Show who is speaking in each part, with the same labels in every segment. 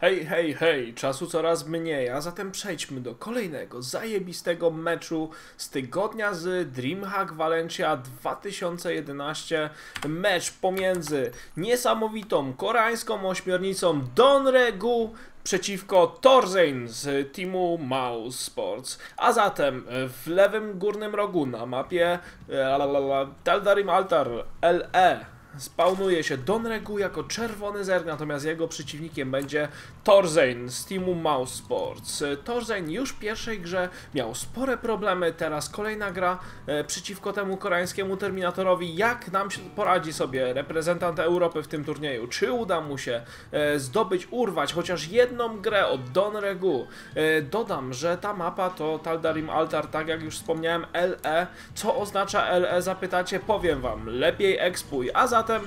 Speaker 1: Hej, hej, hej, czasu coraz mniej, a zatem przejdźmy do kolejnego zajebistego meczu z tygodnia z Dreamhack Valencia 2011. Mecz pomiędzy niesamowitą koreańską ośmiornicą Donregu przeciwko Torzein z teamu Mouse Sports. A zatem w lewym górnym rogu na mapie Taldarim Altar LE Spawnuje się Donregu jako czerwony zerg, natomiast jego przeciwnikiem będzie Torzein z teamu Mouse Sports. Torzein już w pierwszej grze miał spore problemy, teraz kolejna gra e, przeciwko temu koreańskiemu Terminatorowi. Jak nam się poradzi sobie reprezentant Europy w tym turnieju? Czy uda mu się e, zdobyć, urwać chociaż jedną grę od Donregu? E, dodam, że ta mapa to Taldarim Altar, tak jak już wspomniałem, LE. Co oznacza LE? Zapytacie, powiem wam. Lepiej expuj, a za zatem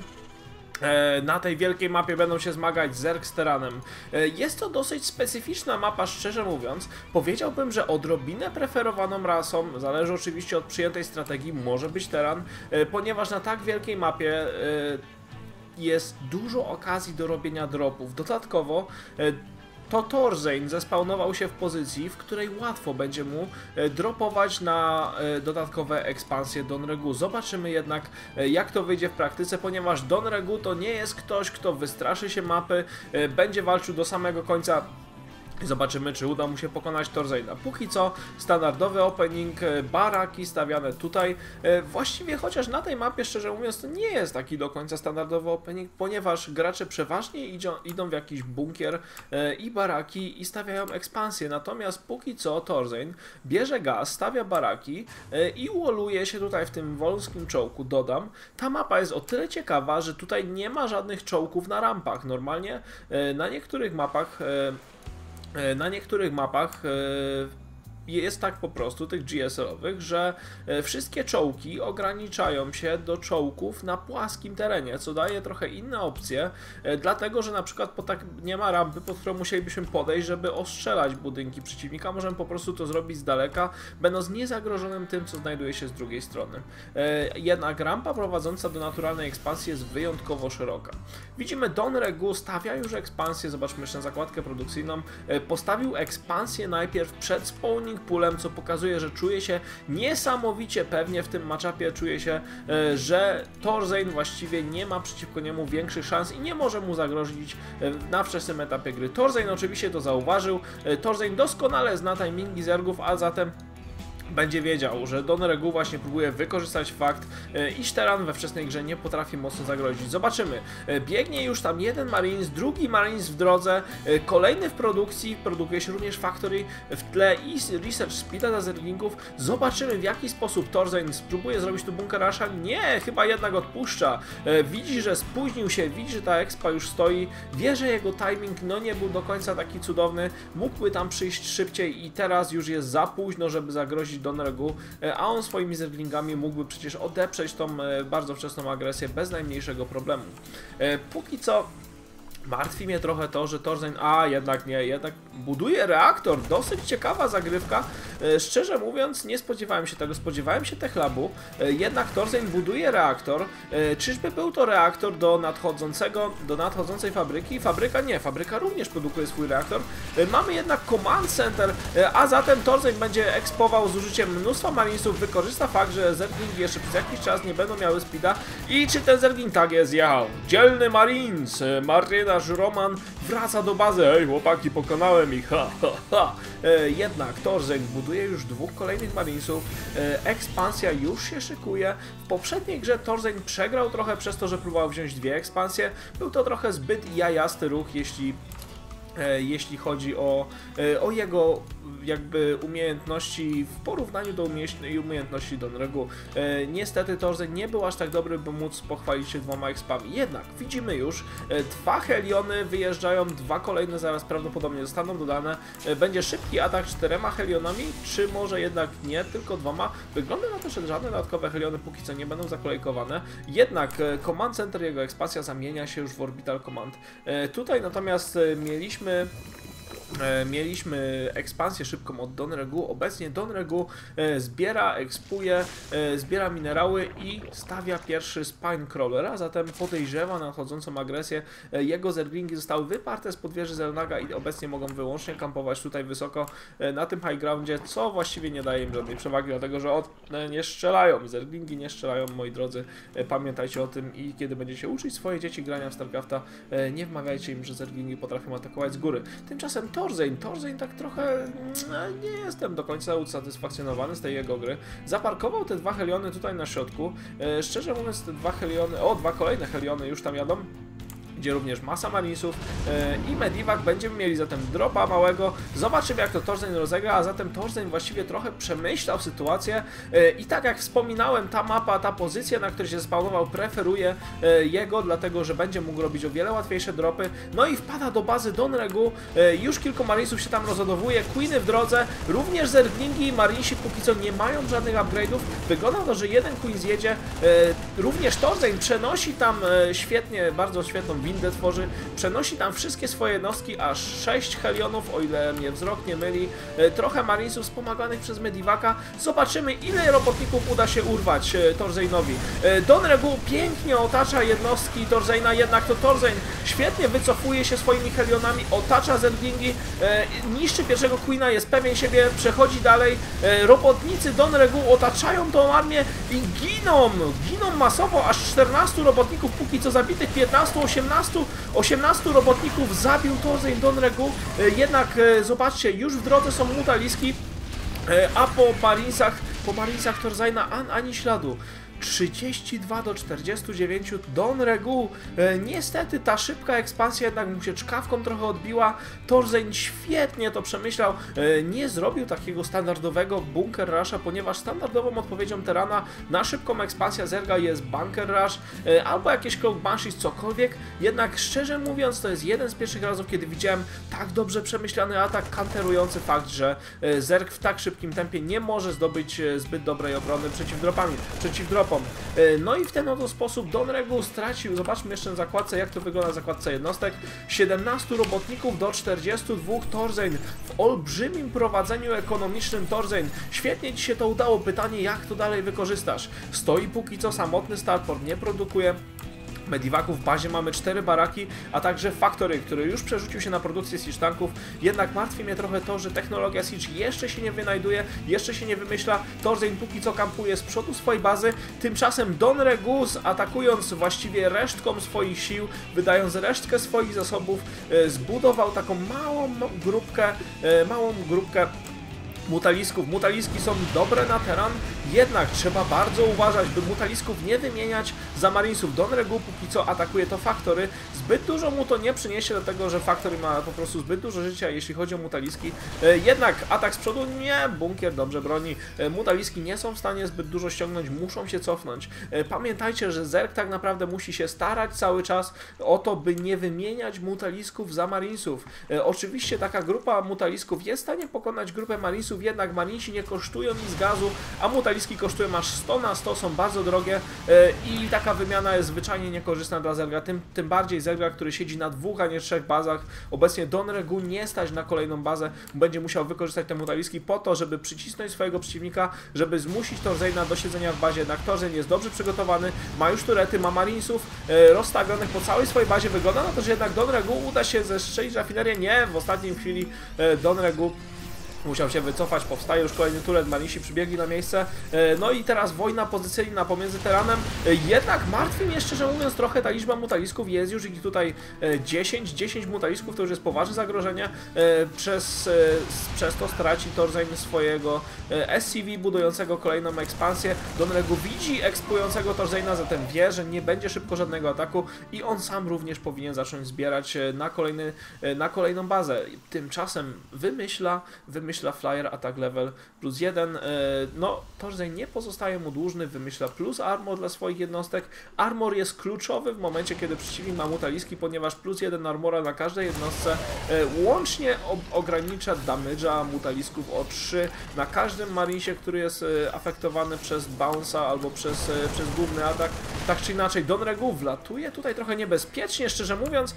Speaker 1: e, na tej wielkiej mapie będą się zmagać z Teranem. E, jest to dosyć specyficzna mapa, szczerze mówiąc. Powiedziałbym, że odrobinę preferowaną rasą, zależy oczywiście od przyjętej strategii, może być Teran, e, ponieważ na tak wielkiej mapie jest dużo okazji do robienia dropów. Dodatkowo to Torzein zespawnował się w pozycji, w której łatwo będzie mu e, dropować na e, dodatkowe ekspansje Donregu. Zobaczymy jednak e, jak to wyjdzie w praktyce, ponieważ Donregu to nie jest ktoś, kto wystraszy się mapy, będzie walczył do samego końca Zobaczymy, czy uda mu się pokonać Torzeina. Póki co standardowy opening, e, baraki stawiane tutaj. E, właściwie chociaż na tej mapie, szczerze mówiąc, to nie jest taki do końca standardowy opening, ponieważ gracze przeważnie idą, idą w jakiś bunkier e, i baraki i stawiają ekspansję. Natomiast póki co Torzein bierze gaz, stawia baraki i uoluje się tutaj w tym wąskim czołku, dodam. Ta mapa jest o tyle ciekawa, że tutaj nie ma żadnych czołków na rampach. Normalnie na niektórych mapach na niektórych mapach e, jest tak po prostu, tych GSL-owych, że e, wszystkie czołki ograniczają się do czołków na płaskim terenie, co daje trochę inne opcje, e, dlatego że na przykład po tak nie ma rampy, pod którą musielibyśmy podejść, żeby ostrzelać budynki przeciwnika, możemy po prostu to zrobić z daleka, będąc niezagrożonym tym, co znajduje się z drugiej strony. E, jednak rampa prowadząca do naturalnej ekspansji jest wyjątkowo szeroka. Widzimy Don Regu stawia już ekspansję, zobaczmy jeszcze na zakładkę produkcyjną, postawił ekspansję najpierw przed spawning Winning Poolem, co pokazuje, że czuje się niesamowicie pewnie w tym matchupie, czuje się, e, że Torzein właściwie nie ma przeciwko niemu większych szans i nie może mu zagrozić e, na wczesnym etapie gry. Torzein oczywiście to zauważył, e, Torzein doskonale zna timingi zergów, a zatem będzie wiedział, że Don Regu właśnie próbuje wykorzystać fakt, e, iż Teran we wczesnej grze nie potrafi mocno zagrozić. Zobaczymy. E, biegnie już tam jeden Marines, drugi Marines w drodze, e, kolejny w produkcji, produkuje się również Factory w tle i Research Speeda dla zerglingów. Zobaczymy w jaki sposób Torzen spróbuje zrobić tu bunker Rasha. Nie, chyba jednak odpuszcza. Widzi, że spóźnił się, widzi, że ta expa już stoi, wie, że jego timing no nie był do końca taki cudowny, mógłby tam przyjść szybciej i teraz już jest za późno, żeby zagrozić Donregu, e, a on swoimi zerglingami mógłby przecież odeprzeć tą e, bardzo wczesną agresję bez najmniejszego problemu. E, póki co Martwi mnie trochę to, że Torzen, a jednak nie, jednak buduje reaktor, dosyć ciekawa zagrywka. E, szczerze mówiąc, nie spodziewałem się tego, spodziewałem się Techlabu, e, jednak Torzen buduje reaktor. E, czyżby był to reaktor do nadchodzącego, do nadchodzącej fabryki? Fabryka nie, fabryka również produkuje swój reaktor. Mamy jednak Command Center, a zatem Torzen będzie ekspował z użyciem mnóstwa marinesów, wykorzysta fakt, że Zergling jeszcze przez jakiś czas nie będą miały speeda. I czy ten Zergling tak jest jechał? Dzielny Marines, Martyna nasz Roman wraca do bazy. Ej, chłopaki, pokonałem ich, ha, ha, ha. Jednak Torzek buduje już dwóch kolejnych Marinesów. Ekspansja już się szykuje. W poprzedniej grze Torzen przegrał trochę przez to, że próbował wziąć dwie ekspansje. Był to trochę zbyt jajasty ruch, jeśli e, jeśli chodzi o, e, o jego jakby umiejętności w porównaniu do umiejętności Donregu. E, niestety Torzen nie był aż tak dobry, by móc pochwalić się dwoma expami. Jednak widzimy już, e, dwa Heliony wyjeżdżają, dwa kolejne zaraz prawdopodobnie zostaną dodane. E, będzie szybki atak czterema Helionami, czy może jednak nie, tylko dwoma. Wygląda na to, że żadne dodatkowe Heliony póki co nie będą zakolejkowane. Jednak e, Command Center, jego ekspansja zamienia się już w Orbital Command. E, tutaj natomiast e, mieliśmy mieliśmy ekspansję szybką od Donregu. Obecnie Donregu e, zbiera, ekspuje, e, zbiera minerały i stawia pierwszy Spine Crawler, a zatem podejrzewa nadchodzącą agresję. E, jego zerglingi zostały wyparte z podwieży Zelnaga i obecnie mogą wyłącznie kampować tutaj wysoko e, na tym high groundzie, co właściwie nie daje im żadnej przewagi, dlatego że od, e, nie strzelają, zerglingi nie strzelają, moi drodzy. E, pamiętajcie o tym i kiedy będziecie uczyć swoje dzieci grania w StarCrafta, e, nie wmawiajcie im, że zerglingi potrafią atakować z góry. Tymczasem Torzeń, Torzeń tak trochę mm, nie jestem do końca usatysfakcjonowany z tej jego gry. Zaparkował te dwa heliony tutaj na środku. E, szczerze mówiąc, te dwa heliony, o, dwa kolejne heliony już tam jadą gdzie również masa marinesów e, i Medivac będziemy mieli zatem dropa małego. Zobaczymy jak to Torzeń rozegra, a zatem Torzeń właściwie trochę przemyślał sytuację e, i tak jak wspominałem, ta mapa, ta pozycja, na której się spawnował, preferuje e, jego, dlatego że będzie mógł robić o wiele łatwiejsze dropy. No i wpada do bazy Donregu, już kilku marinesów się tam rozładowuje, Queeny w drodze, również zerglingi i marinesi póki co nie mają żadnych upgrade'ów. Wygląda to, że jeden Queen zjedzie, również Torzeń przenosi tam świetnie, bardzo świetną windę tworzy, przenosi tam wszystkie swoje jednostki, aż 6 helionów, o ile mnie wzrok nie myli, e, trochę marinesów wspomaganych przez Medivaka. Zobaczymy, ile robotników uda się urwać e, Torzejnowi. E, Don Regu pięknie otacza jednostki Torzejna, jednak to Torzeń świetnie wycofuje się swoimi helionami, otacza Zendlingi, niszczy pierwszego Queena, jest pewien siebie, przechodzi dalej. Robotnicy Don Regu otaczają tą armię i giną, giną masowo, aż 14 robotników, póki co zabitych 15, 18, 18 robotników zabił Torzeń Don Regu, e, jednak e, zobaczcie, już w drodze są mutaliski, e, a po Marinesach, po Marinesach Torzajna an, ani śladu. 32 do 49 Don Regu. E, niestety ta szybka ekspansja jednak mu się czkawką trochę odbiła. Torzeń świetnie to przemyślał. E, nie zrobił takiego standardowego bunker rusha, ponieważ standardową odpowiedzią Terana na szybką ekspansję Zerga jest bunker rush e, albo jakieś cloak banshees, cokolwiek. Jednak szczerze mówiąc to jest jeden z pierwszych razów, kiedy widziałem tak dobrze przemyślany atak kanterujący fakt, że Zerg w tak szybkim tempie nie może zdobyć zbyt dobrej obrony przeciw dropami, przeciw dropom. E, No i w ten oto sposób Don Regu stracił, zobaczmy jeszcze na zakładce, jak to wygląda na zakładce jednostek, 17 robotników do 42 Torzeń w olbrzymim prowadzeniu ekonomicznym Torzeń. Świetnie Ci się to udało, pytanie jak to dalej wykorzystasz? Stoi póki co samotny Starport, nie produkuje, Medivacu w bazie mamy cztery baraki, a także Factory, który już przerzucił się na produkcję Siege tanków. Jednak martwi mnie trochę to, że technologia Siege jeszcze się nie wynajduje, jeszcze się nie wymyśla. Torzeń póki co kampuje z przodu swojej bazy. Tymczasem Don Regus atakując właściwie resztką swoich sił, wydając resztkę swoich zasobów, e, zbudował taką małą grupkę, e, małą grupkę mutalisków. Mutaliski są dobre na teran, jednak trzeba bardzo uważać, by mutalisków nie wymieniać za marinesów. Don Regu póki co atakuje to Factory. Zbyt dużo mu to nie przyniesie, dlatego że Factory ma po prostu zbyt dużo życia, jeśli chodzi o mutaliski. E, jednak atak z przodu nie, bunkier dobrze broni. E, mutaliski nie są w stanie zbyt dużo ściągnąć, muszą się cofnąć. E, pamiętajcie, że Zerg tak naprawdę musi się starać cały czas o to, by nie wymieniać mutalisków za marinesów. Oczywiście taka grupa mutalisków jest w stanie pokonać grupę marinesów, jednak marinesi nie kosztują nic gazu, a mutaliski kosztują aż 100 na 100, są bardzo drogie e, i taka wymiana jest zwyczajnie niekorzystna dla Zerga, tym, tym bardziej Zerga, który siedzi na dwóch, a nie trzech bazach. Obecnie Don Regu nie stać na kolejną bazę, będzie musiał wykorzystać te mutaliski po to, żeby przycisnąć swojego przeciwnika, żeby zmusić Torzejna do siedzenia w bazie, jednak Torzeń jest dobrze przygotowany, ma już turety, ma marinesów e, rozstawionych po całej swojej bazie, wygląda na to, że jednak Don Regu uda się zestrzelić rafinerię, nie, w ostatniej chwili e, Don Regu Musiał się wycofać, powstaje już kolejny turet, Manisi przybiegli na miejsce. E, No i teraz wojna pozycyjna pomiędzy Teranem. E, Jednak martwi mnie szczerze mówiąc trochę ta liczba mutalisków. Jest już ich tutaj e, 10, 10 mutalisków to już jest poważne zagrożenie. Przez, przez to straci Torzeń swojego SCV budującego kolejną ekspansję. Donregu widzi ekspującego Torzejna, zatem wie, że nie będzie szybko żadnego ataku i on sam również powinien zacząć zbierać na, kolejny, na kolejną bazę. Tymczasem wymyśla, wymyśla flyer attack level plus jeden. e, No, Torzeń nie pozostaje mu dłużny, wymyśla plus armor dla swoich jednostek. Armor jest kluczowy w momencie, kiedy przeciwnik ma mutaliski, ponieważ plus jeden armora na każdej jednostce e, łącznie ogranicza damage'a mutalisków o 3 na każdym marinesie, który jest e, afektowany przez bounce'a albo przez, przez główny atak. tak czy inaczej Don Regu wlatuje tutaj trochę niebezpiecznie, szczerze mówiąc.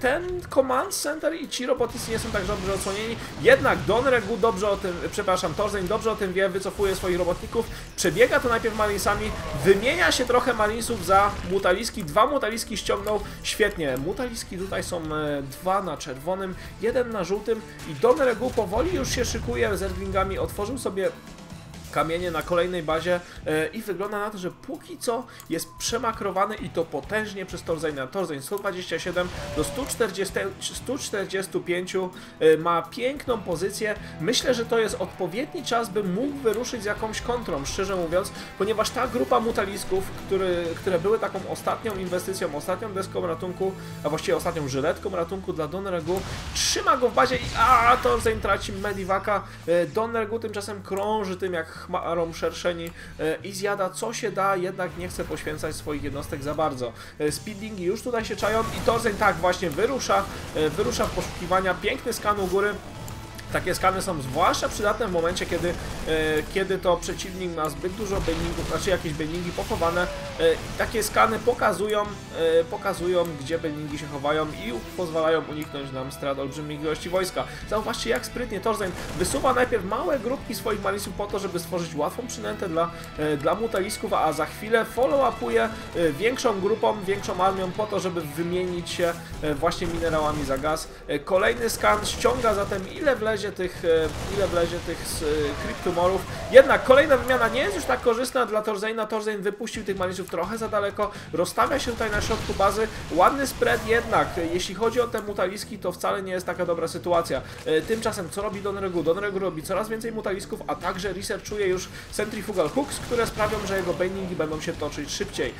Speaker 1: Ten Command Center i ci robotycy nie są tak dobrze odsłonieni, jednak Don Regu dobrze o tym, przepraszam, Torzen dobrze o tym wie, wycofuje swoich robotników, przebiega to najpierw Marinesami, wymienia się trochę Marinesów za Mutaliski, dwa Mutaliski ściągnął, świetnie, Mutaliski tutaj są e, dwa na czerwonym, jeden na żółtym i Don Regu powoli już się szykuje z Erglingami, otworzył sobie kamienie na kolejnej bazie e, i wygląda na to, że póki co jest przemakrowany i to potężnie przez Torzejna. Torzeń 127 do 140, 145 e, ma piękną pozycję. Myślę, że to jest odpowiedni czas, by mógł wyruszyć z jakąś kontrą, szczerze mówiąc, ponieważ ta grupa mutalisków, który, które były taką ostatnią inwestycją, ostatnią deską ratunku, a właściwie ostatnią żyletką ratunku dla Donergu, trzyma go w bazie i a Torzeń traci Medivaka. E, Donergu tymczasem krąży tym jak chmarą szerszeni e, i zjada co się da, jednak nie chce poświęcać swoich jednostek za bardzo. E, speedlingi już tutaj się czają i Torzen tak właśnie wyrusza, e, wyrusza w poszukiwania. Piękny skan u góry. Takie skany są zwłaszcza przydatne w momencie, kiedy, e, kiedy to przeciwnik ma zbyt dużo bailingów, znaczy jakieś bailingi pochowane. E, takie skany pokazują, e, pokazują, gdzie bailingi się chowają i pozwalają uniknąć nam strat olbrzymiej ilości wojska. Zauważcie, jak sprytnie Torzen wysuwa najpierw małe grupki swoich malisów po to, żeby stworzyć łatwą przynętę dla, dla mutalisków, a za chwilę follow-upuje większą grupą, większą armią po to, żeby wymienić się właśnie minerałami za gaz. Kolejny skan ściąga zatem ile wlezie tych, e, ile wlezie tych z, e, kryptomorów. Jednak kolejna wymiana nie jest już tak korzystna dla Torzejna. Torzejn wypuścił tych malisów trochę za daleko, rozstawia się tutaj na środku bazy. Ładny spread jednak, jeśli chodzi o te mutaliski, to wcale nie jest taka dobra sytuacja. E, Tymczasem, co robi Don Regu? Don Regu robi coraz więcej mutalisków, a także researchuje już Centrifugal Hooks, które sprawią, że jego bailingi będą się toczyć szybciej.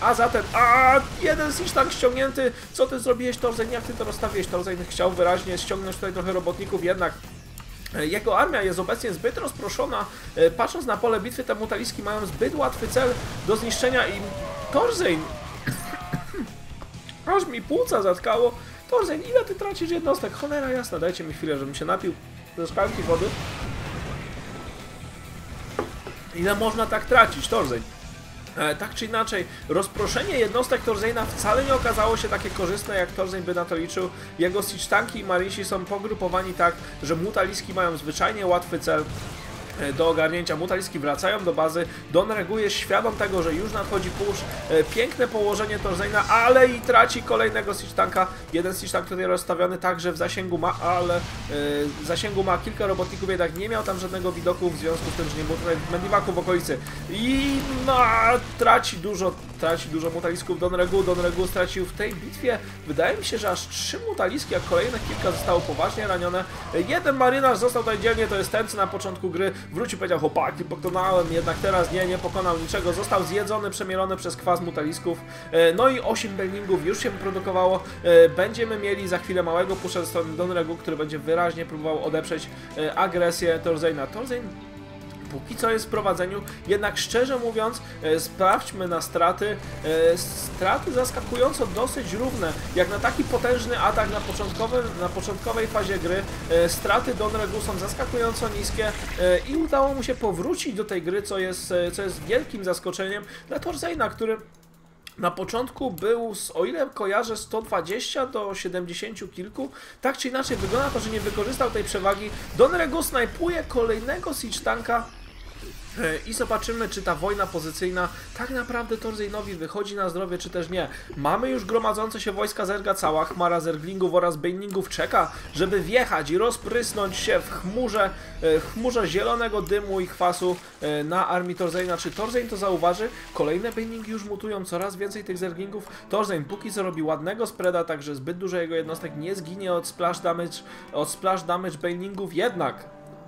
Speaker 1: A zatem, a jeden Siege Tank ściągnięty. Co ty zrobiłeś, Torzen? Jak ty to rozstawiłeś? Torzen chciał wyraźnie ściągnąć tutaj trochę robotników, jednak jego armia jest obecnie zbyt rozproszona. E, Patrząc na pole bitwy, te mutaliski mają zbyt łatwy cel do zniszczenia i Torzein... Aż mi płuca zatkało. Torzein, ile ty tracisz jednostek? Cholera jasna, dajcie mi chwilę, żebym się napił ze szklanki wody. Ile można tak tracić, Torzein? E, tak czy inaczej, rozproszenie jednostek Torzejna wcale nie okazało się takie korzystne, jak Torzeń by na to liczył. Jego siege tanki i marisi są pogrupowani tak, że mutaliski mają zwyczajnie łatwy cel do ogarnięcia. Mutaliski wracają do bazy. Don Regu jest świadom tego, że już nadchodzi push. E, Piękne położenie Torzejna, ale i traci kolejnego siege tanka. Jeden siege tank tutaj rozstawiony także w zasięgu ma, ale e, w zasięgu ma kilka robotników, jednak nie miał tam żadnego widoku w związku z tym, że nie było tutaj mediwaków w okolicy. I no, traci dużo, traci dużo mutalisków Don Regu. Don Regu stracił w tej bitwie, wydaje mi się, że aż trzy mutaliski, a kolejne kilka zostało poważnie ranione. E, Jeden marynarz został tutaj dzielnie, to jest ten, co na początku gry wrócił, powiedział chłopaki, pokonałem, jednak teraz nie, nie pokonał niczego. Został zjedzony, przemielony przez kwas mutalisków. E, No i 8 bellingów już się wyprodukowało. E, Będziemy mieli za chwilę małego pusza ze strony Don Regu, który będzie wyraźnie próbował odeprzeć e, agresję Torzejna. Torzejn póki co jest w prowadzeniu, jednak szczerze mówiąc, e, sprawdźmy na straty. E, straty zaskakująco dosyć równe, jak na taki potężny atak na, na początkowej fazie gry. E, straty Don Regu są zaskakująco niskie i udało mu się powrócić do tej gry, co jest, co jest wielkim zaskoczeniem dla Torzejna, który na początku był, o ile kojarzę, 120 do 70 kilku. Tak czy inaczej, wygląda to, że nie wykorzystał tej przewagi. Don Regu snajpuje kolejnego siege tanka I zobaczymy, czy ta wojna pozycyjna tak naprawdę Torzejnowi wychodzi na zdrowie, czy też nie. Mamy już gromadzące się wojska Zerga, cała chmara Zerglingów oraz Bejningów czeka, żeby wjechać i rozprysnąć się w chmurze, e, chmurze zielonego dymu i kwasu e, na armii Torzejna. Czy Torzejn to zauważy? Kolejne Bejningi już mutują, coraz więcej tych Zerglingów. Torzejn póki co robi ładnego spreada, także zbyt dużo jego jednostek nie zginie od splash damage, od splash damage Bejningów, jednak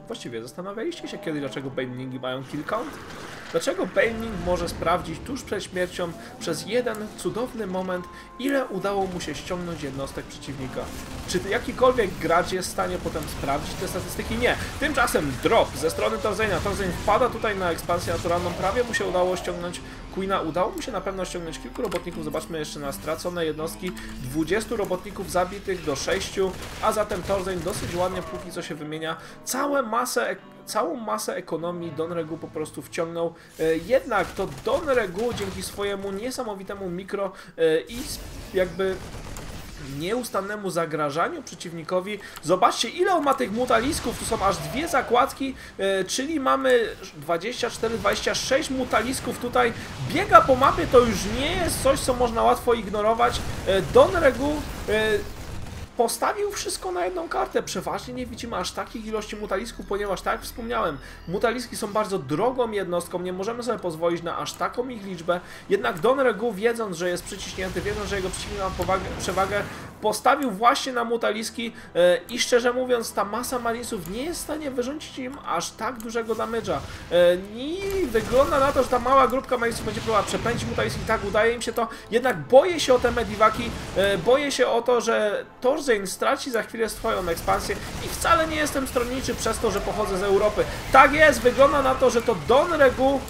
Speaker 1: Właściwie zastanawialiście się kiedyś, dlaczego Bailingi mają kill? Dlaczego Bailing może sprawdzić tuż przed śmiercią przez jeden cudowny moment, ile udało mu się ściągnąć jednostek przeciwnika? Czy jakikolwiek gracz jest w stanie potem sprawdzić te statystyki? Nie. Tymczasem drop ze strony Torzenia. Torzeń wpada tutaj na ekspansję naturalną, prawie mu się udało ściągnąć Queena. Udało mu się na pewno ściągnąć kilku robotników. Zobaczmy jeszcze na stracone jednostki. 20 robotników zabitych do 6, a zatem Torzain dosyć ładnie póki co się wymienia. Całe masę całą masę ekonomii Don Regu po prostu wciągnął. E, jednak to Don Regu dzięki swojemu niesamowitemu mikro e, i jakby nieustannemu zagrażaniu przeciwnikowi. Zobaczcie, ile on ma tych mutalisków. Tu są aż dwie zakładki, e, czyli mamy 24-26 mutalisków tutaj. Biega po mapie, to już nie jest coś, co można łatwo ignorować. E, Don Regu e, postawił wszystko na jedną kartę. Przeważnie nie widzimy aż takich ilości mutalisków, ponieważ tak jak wspomniałem, mutaliski są bardzo drogą jednostką, nie możemy sobie pozwolić na aż taką ich liczbę. Jednak Don Regu, wiedząc, że jest przyciśnięty, wiedząc, że jego przeciwnik ma powagę, przewagę, postawił właśnie na mutaliski e, i szczerze mówiąc, ta masa marinesów nie jest w stanie wyrządzić im aż tak dużego damage'a. E, I wygląda na to, że ta mała grupka marinesów będzie próbowała przepędzić mutaliski, tak udaje im się to, jednak boję się o te mediwaki, e, boję się o to, że Torzeń straci za chwilę swoją ekspansję i wcale nie jestem stronniczy przez to, że pochodzę z Europy. Tak jest, wygląda na to, że to Don Regu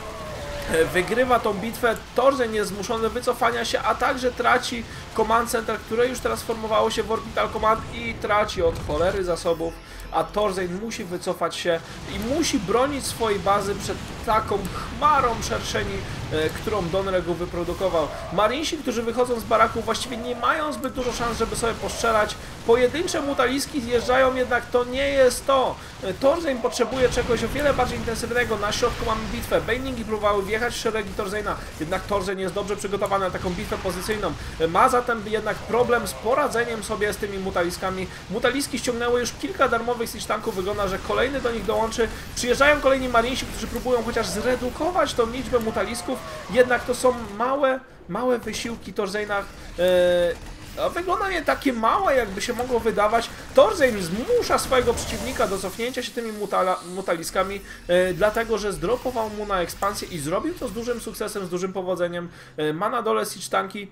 Speaker 1: wygrywa tą bitwę, Torzen jest zmuszony wycofania się, a także traci Command Center, które już teraz formowało się w Orbital Command i traci od cholery zasobów, a Torzen musi wycofać się i musi bronić swojej bazy przed taką chmarą szerszeni, e, którą Donregu wyprodukował. Marinsi, którzy wychodzą z baraku właściwie nie mają zbyt dużo szans, żeby sobie postrzelać. Pojedyncze mutaliski zjeżdżają, jednak to nie jest to. E, Torzen potrzebuje czegoś o wiele bardziej intensywnego. Na środku mamy bitwę. Bainingi próbowały wjechać w szeregi Torzena, jednak Torzen jest dobrze przygotowany na taką bitwę pozycyjną. E, ma zatem jednak problem z poradzeniem sobie z tymi mutaliskami. Mutaliski ściągnęły już kilka darmowych siege wygląda, że kolejny do nich dołączy. Przyjeżdżają kolejni marinsi, którzy próbują choć chociaż zredukować tą liczbę mutalisków, jednak to są małe, małe wysiłki Torzejnach. Yy, wygląda nie takie małe, jakby się mogło wydawać. Torzein zmusza swojego przeciwnika do cofnięcia się tymi mutala, mutaliskami, yy, dlatego że zdropował mu na ekspansję i zrobił to z dużym sukcesem, z dużym powodzeniem. Yy, ma na dole siege tanki,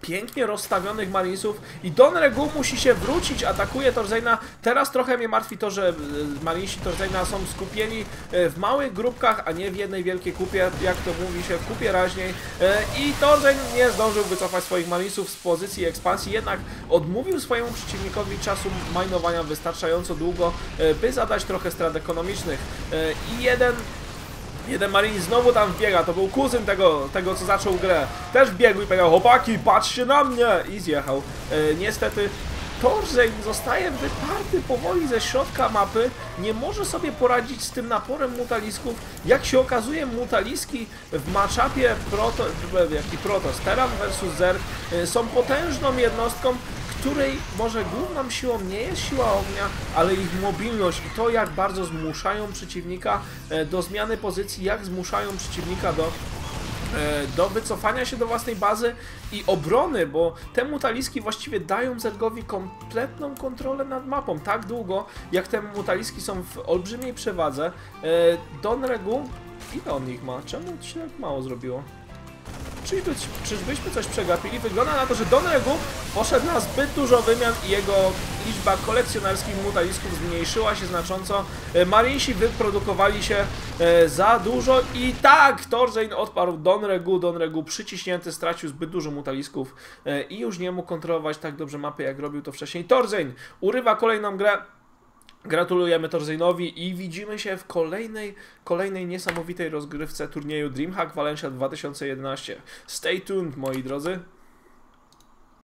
Speaker 1: pięknie rozstawionych Marinesów i Don Regu musi się wrócić, atakuje Torzeina. Teraz trochę mnie martwi to, że e, Marinesi Torzeina są skupieni e, w małych grupkach, a nie w jednej wielkiej kupie, jak to mówi się, w kupie raźniej. E, I Torzein nie zdążył wycofać swoich Marinesów z pozycji ekspansji, jednak odmówił swojemu przeciwnikowi czasu majnowania wystarczająco długo, by zadać trochę strat ekonomicznych. I jeden Jeden Marini znowu tam wbiega, to był kuzyn tego, tego co zaczął grę. Też biegł i powiedział, chłopaki, patrzcie na mnie! I zjechał. E, niestety Torzeń zostaje wyparty powoli ze środka mapy, nie może sobie poradzić z tym naporem mutalisków. Jak się okazuje, mutaliski w matchupie Proto, jaki Protoss, Terran versus Zerg e, są potężną jednostką, której może główną siłą nie jest siła ognia, ale ich mobilność i to jak bardzo zmuszają przeciwnika e, do zmiany pozycji, jak zmuszają przeciwnika do e, do wycofania się do własnej bazy i obrony, bo te mutaliski właściwie dają Zergowi kompletną kontrolę nad mapą tak długo, jak te mutaliski są w olbrzymiej przewadze. E, Don Regu, ile on ich ma? Czemu się tak mało zrobiło? Czyżby, czyżbyśmy coś przegapili? Wygląda na to, że Don Regu poszedł na zbyt dużo wymian i jego liczba kolekcjonerskich mutalisków zmniejszyła się znacząco. E, Marinsi wyprodukowali się e, za dużo i tak, Torzein odparł Don Regu. Don Regu przyciśnięty stracił zbyt dużo mutalisków e, i już nie mógł kontrolować tak dobrze mapy, jak robił to wcześniej. Torzein urywa kolejną grę. Gratulujemy Torzynowi i widzimy się w kolejnej, kolejnej niesamowitej rozgrywce turnieju DreamHack Valencia 2011. Stay tuned, moi drodzy.